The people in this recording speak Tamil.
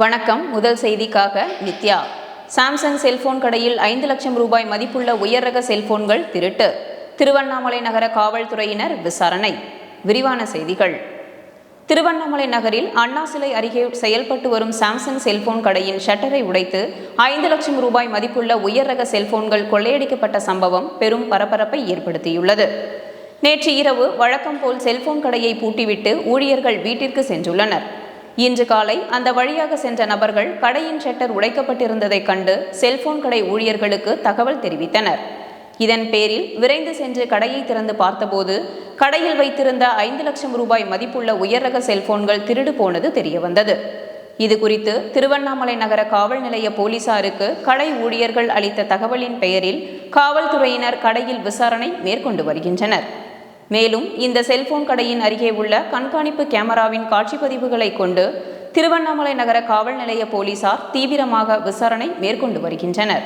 வணக்கம். முதல் செய்திக்காக நித்யா. சாம்சங் செல்போன் கடையில் ஐந்து லட்சம் ரூபாய் மதிப்புள்ள உயர் ரக செல்போன்கள் திருட்டு. திருவண்ணாமலை நகர காவல்துறையினர் விசாரணை. விரிவான செய்திகள். திருவண்ணாமலை நகரில் அண்ணா சிலை அருகே செயல்பட்டு வரும் சாம்சங் செல்போன் கடையின் ஷட்டரை உடைத்து ஐந்து லட்சம் ரூபாய் மதிப்புள்ள உயர் ரக செல்போன்கள் கொள்ளையடிக்கப்பட்ட சம்பவம் பெரும் பரபரப்பை ஏற்படுத்தியுள்ளது. நேற்று இரவு வழக்கம் போல் செல்போன் கடையை பூட்டிவிட்டு ஊழியர்கள் வீட்டிற்கு சென்றுள்ளனர். இன்று காலை அந்த வழியாக சென்ற நபர்கள் கடையின் ஷட்டர் உடைக்கப்பட்டிருந்ததைக் கண்டு செல்போன் கடை ஊழியர்களுக்கு தகவல் தெரிவித்தனர். இதன் பேரில் விரைந்து சென்று கடையை திறந்து பார்த்தபோது கடையில் வைத்திருந்த ஐந்து லட்சம் ரூபாய் மதிப்புள்ள உயர் ரக செல்போன்கள் திருடு போனது தெரியவந்தது. இது குறித்து திருவண்ணாமலை நகர காவல் நிலைய போலீசாருக்கு கடை ஊழியர்கள் அளித்த தகவலின் பெயரில் காவல்துறையினர் கடையில் விசாரணை மேற்கொண்டு வருகின்றனர். மேலும் இந்த செல்போன் கடையின் அருகே உள்ள கண்காணிப்பு கேமராவின் காட்சிப்பதிவுகளை கொண்டு திருவண்ணாமலை நகர காவல் நிலைய போலீசார் தீவிரமாக விசாரணை மேற்கொண்டு வருகின்றனர்.